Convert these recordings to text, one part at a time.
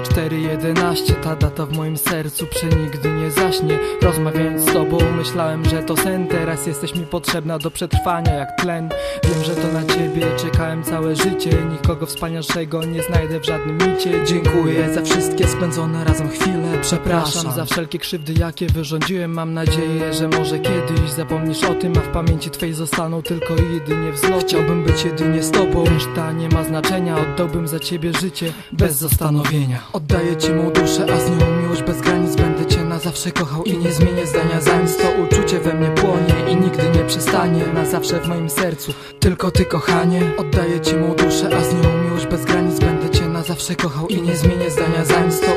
4.11 Ta data w moim sercu przenigdy nie zaśnie. Rozmawiając z tobą myślałem, że to sen. Teraz jesteś mi potrzebna do przetrwania jak tlen. Wiem, że to na ciebie czekałem całe życie. Nikogo wspanialszego nie znajdę w żadnym micie. Dziękuję za wszystkie spędzone razem chwile. Przepraszam za wszelkie krzywdy jakie wyrządziłem. Mam nadzieję, że może kiedyś zapomnisz o tym A w pamięci twej zostaną tylko jedynie wzloty. Chciałbym być jedynie z tobą. Reszta nie ma znaczenia. Oddałbym za ciebie życie bez Oddaję ci mą duszę, a z nią miłość bez granic. Będę cię na zawsze kochał i nie zmienię zdania. Za nic To uczucie we mnie płonie i nigdy nie przestanie Na zawsze w moim sercu, tylko ty kochanie Oddaję ci mą duszę, a z nią miłość bez granic. Będę cię na zawsze kochał i nie zmienię zdania. Za nic To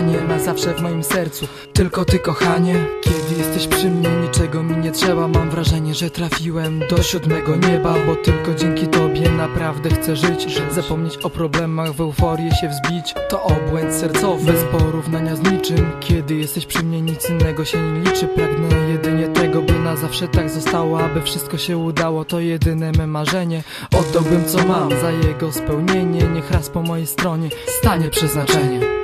nie przestanie Na zawsze w moim sercu, tylko ty kochanie Kiedy jesteś przy mnie niczego mi nie trzeba. Mam wrażenie, że trafiłem do siódmego nieba Bo tylko dzięki tobie naprawdę chcę żyć. Zapomnieć o problemach, w euforię się wzbić. To obłęd sercowy, bez porównania z niczym Kiedy jesteś przy mnie nic innego się nie liczy. Pragnę jedynie tego, by na zawsze tak zostało. Aby wszystko się udało, to jedyne me marzenie. Oddałbym co mam za jego spełnienie. Niech raz po mojej stronie stanie przeznaczenie